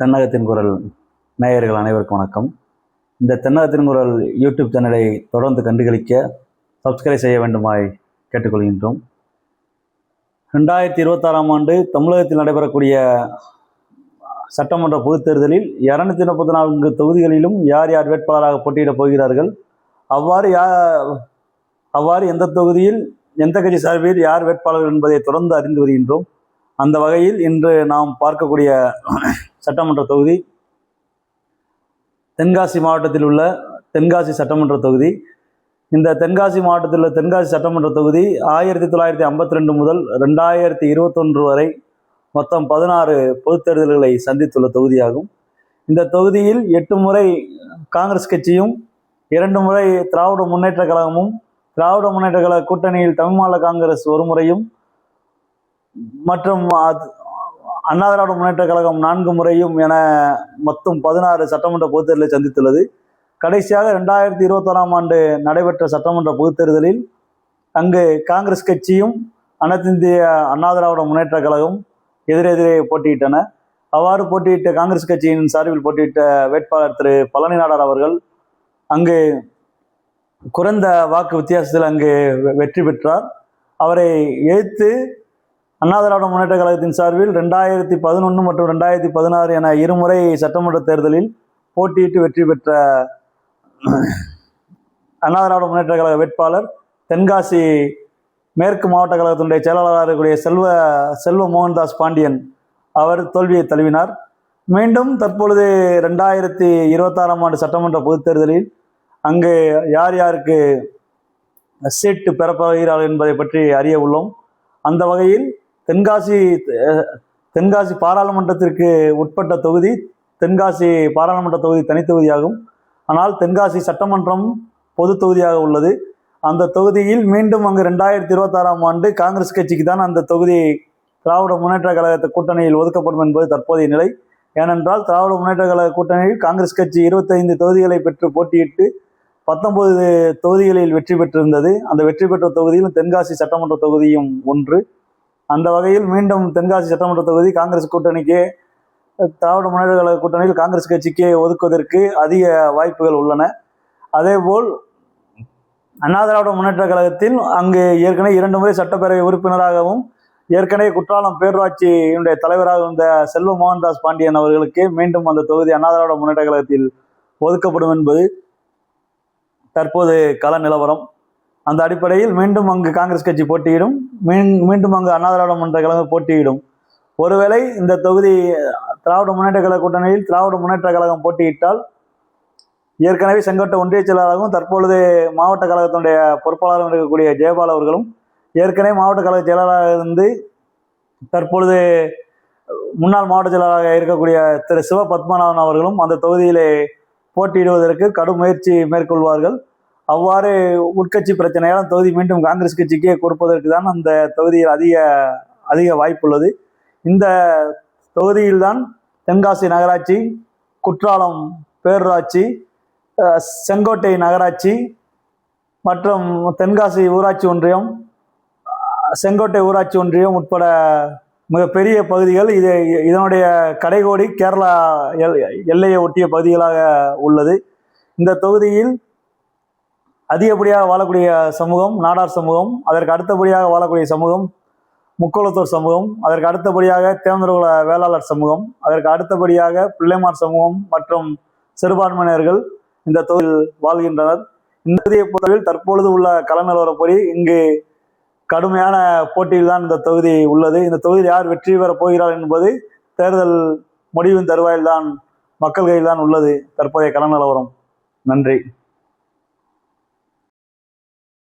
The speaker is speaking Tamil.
தென்னகத்தின் குரல் நேயர்கள் அனைவருக்கும் வணக்கம். இந்த தென்னகத்தின் குரல் யூடியூப் சேனலை தொடர்ந்து கண்டுகளிக்க சப்ஸ்கிரைப் செய்ய வேண்டுமாய் கேட்டுக்கொள்கின்றோம். ரெண்டாயிரத்தி இருபத்தாறாம் ஆண்டு தமிழகத்தில் நடைபெறக்கூடிய சட்டமன்ற பொதுத் தேர்தலில் இரநூத்தி முப்பத்தி நான்கு தொகுதிகளிலும் யார் யார் வேட்பாளராக போட்டியிடப் போகிறார்கள்? அவ்வாறு யா அவ்வாறு எந்த தொகுதியில் எந்த கட்சி சார்பில் யார் வேட்பாளர்கள் என்பதை தொடர்ந்து அறிந்து வருகின்றோம். அந்த வகையில் இன்று நாம் பார்க்கக்கூடிய சட்டமன்ற தொகுதி. தென்காசி மாவட்டத்தில் உள்ள தென்காசி சட்டமன்ற தொகுதி. இந்த தென்காசி மாவட்டத்தில் உள்ள தென்காசி சட்டமன்ற தொகுதி ஆயிரத்தி தொள்ளாயிரத்தி ஐம்பத்தி ரெண்டு முதல் ரெண்டாயிரத்தி இருபத்தொன்று வரை மொத்தம் பதினாறு பொதுத் தேர்தல்களை சந்தித்துள்ள தொகுதியாகும். இந்த தொகுதியில் எட்டு முறை காங்கிரஸ் கட்சியும் இரண்டு முறை திராவிட முன்னேற்ற கழகமும் திராவிட முன்னேற்ற கழக கூட்டணியில் தமிழ் மாநில காங்கிரஸ் ஒரு முறையும் மற்றும் அது- அண்ணா திராவிட முன்னேற்ற கழகம் நான்கு முறையும் என மொத்தம் பதினாறு சட்டமன்ற பொதுத்தேர்தலை சந்தித்துள்ளது. கடைசியாக ரெண்டாயிரத்தி இருபத்தோராம் ஆண்டு நடைபெற்ற சட்டமன்ற பொதுத்தேர்தலில் அங்கு காங்கிரஸ் கட்சியும் அனைத்திந்திய அண்ணா திராவிட முன்னேற்ற கழகம் எதிரெதிரே போட்டியிட்டன. அவ்வாறு போட்டியிட்ட காங்கிரஸ் கட்சியின் சார்பில் போட்டியிட்ட வேட்பாளர் திரு பழனி நாடார் அவர்கள் அங்கு குறைந்த வாக்கு வித்தியாசத்தில் அங்கு வெ- வெற்றி பெற்றார். அவரை எதிர்த்து அண்ணா திராவிட முன்னேற்ற கழகத்தின் சார்பில் ரெண்டாயிரத்தி பதினொன்று மற்றும் ரெண்டாயிரத்தி பதினாறு என இருமுறை சட்டமன்ற தேர்தலில் போட்டியிட்டு வெற்றி பெற்ற அண்ணா திராவிட முன்னேற்ற கழக வேட்பாளர் தென்காசி மேற்கு மாவட்ட கழகத்தினுடைய செயலாளராக இருக்கக்கூடிய செல்வ செல்வ மோகன்தாஸ் பாண்டியன் அவர் தோல்வியை தழுவினார். மீண்டும் தற்பொழுது ரெண்டாயிரத்தி இருபத்தாறாம் ஆண்டு சட்டமன்ற பொதுத் தேர்தலில் அங்கு யார் யாருக்கு சீட்டு பெறப்போகிறார்கள் என்பதை பற்றி அறிய உள்ளோம். அந்த வகையில் தென்காசி தென்காசி பாராளுமன்றத்திற்கு உட்பட்ட தொகுதி தென்காசி பாராளுமன்ற தொகுதி தனித்தொகுதியாகும் ஆனால் தென்காசி சட்டமன்றம் பொது தொகுதியாக உள்ளது. அந்த தொகுதியில் மீண்டும் அங்கு ரெண்டாயிரத்தி இருபத்தாறாம் ஆண்டு காங்கிரஸ் கட்சிக்கு தான் அந்த தொகுதி திராவிட முன்னேற்ற கழகத்து கூட்டணியில் ஒதுக்கப்படும் என்பது தற்போதைய நிலை. ஏனென்றால் திராவிட முன்னேற்ற கழக கூட்டணியில் காங்கிரஸ் கட்சி இருபத்தைந்து தொகுதிகளை பெற்று போட்டியிட்டு பத்தொன்பது தொகுதிகளில் வெற்றி பெற்றிருந்தது. அந்த வெற்றி பெற்ற தொகுதியிலும் தென்காசி சட்டமன்ற தொகுதியும் ஒன்று. அந்த வகையில் மீண்டும் தென்காசி சட்டமன்ற தொகுதி காங்கிரஸ் கூட்டணிக்கே திராவிட முன்னேற்ற கழக கூட்டணியில் காங்கிரஸ் கட்சிக்கே ஒதுக்குவதற்கு அதிக வாய்ப்புகள் உள்ளன. அதேபோல் அண்ணா திராவிட முன்னேற்ற கழகத்தில் அங்கு ஏற்கனவே இரண்டு முறை சட்டப்பேரவை உறுப்பினராகவும் ஏற்கனவே குற்றாலம் பேரூராட்சியினுடைய தலைவராக இருந்த செல்வ மோகன்தாஸ் பாண்டியன் அவர்களுக்கு மீண்டும் அந்த தொகுதி அண்ணா திராவிட முன்னேற்ற கழகத்தில் ஒதுக்கப்படும் என்பது தற்போது கள நிலவரம். அந்த அடிப்படையில் மீண்டும் அங்கு காங்கிரஸ் கட்சி போட்டியிடும். மீண்டும் அங்கு அண்ணா திராவிட முன்னேற்ற கழகம் போட்டியிடும். ஒருவேளை இந்த தொகுதி திராவிட முன்னேற்ற கழக கூட்டணியில் திராவிட முன்னேற்ற கழகம் போட்டியிட்டால் ஏற்கனவே செங்கோட்டை ஒன்றிய செயலாளராகவும் தற்பொழுது மாவட்ட கழகத்தினுடைய பொறுப்பாளரும் இருக்கக்கூடிய ஜெயபால் அவர்களும் ஏற்கனவே மாவட்ட கழக செயலாளராக இருந்து தற்பொழுது முன்னாள் மாவட்ட செயலாளராக இருக்கக்கூடிய திரு சிவ பத்மநாதன் அவர்களும் அந்த தொகுதியிலே போட்டியிடுவதற்கு கடும் முயற்சி மேற்கொள்வார்கள். அவ்வாறு உட்கட்சி பிரச்சனையால் தொகுதி மீண்டும் காங்கிரஸ் கட்சிக்கே கொடுப்பதற்கு தான் அந்த தொகுதியில் அதிக அதிக வாய்ப்புள்ளது. இந்த தொகுதியில்தான் தென்காசி நகராட்சி குற்றாலம் பேரூராட்சி செங்கோட்டை நகராட்சி மற்றும் தென்காசி ஊராட்சி ஒன்றியம் செங்கோட்டை ஊராட்சி ஒன்றியம் உட்பட மிகப்பெரிய பகுதிகள் இது இதனுடைய கடைகோடி கேரளா எல் எல்லையை ஒட்டிய பகுதிகளாக உள்ளது. இந்த தொகுதியில் அதிகப்படியாக வாழக்கூடிய சமூகம் நாடார் சமூகம் அதற்கு அடுத்தபடியாக வாழக்கூடிய சமூகம் முக்கோலத்தூர் சமூகம் அதற்கு அடுத்தபடியாக தேவந்தர்குல வேளாளர் சமூகம் அதற்கு அடுத்தபடியாக பிள்ளைமார் சமூகம் மற்றும் சிறுபான்மையினர்கள் இந்த தொகுதியில் வாழ்கின்றனர். இந்த தொகுதியை பொறுத்தவரையில் தற்பொழுது உள்ள கள நிலவரப்படி இங்கு கடுமையான போட்டியில் தான் இந்த தொகுதி உள்ளது. இந்த தொகுதியில் யார் வெற்றி பெறப் போகிறார் என்பது தேர்தல் முடிவின் தருவாயில் தான் மக்கள் கையில் தான் உள்ளது தற்போதைய கள நிலவரம். நன்றி.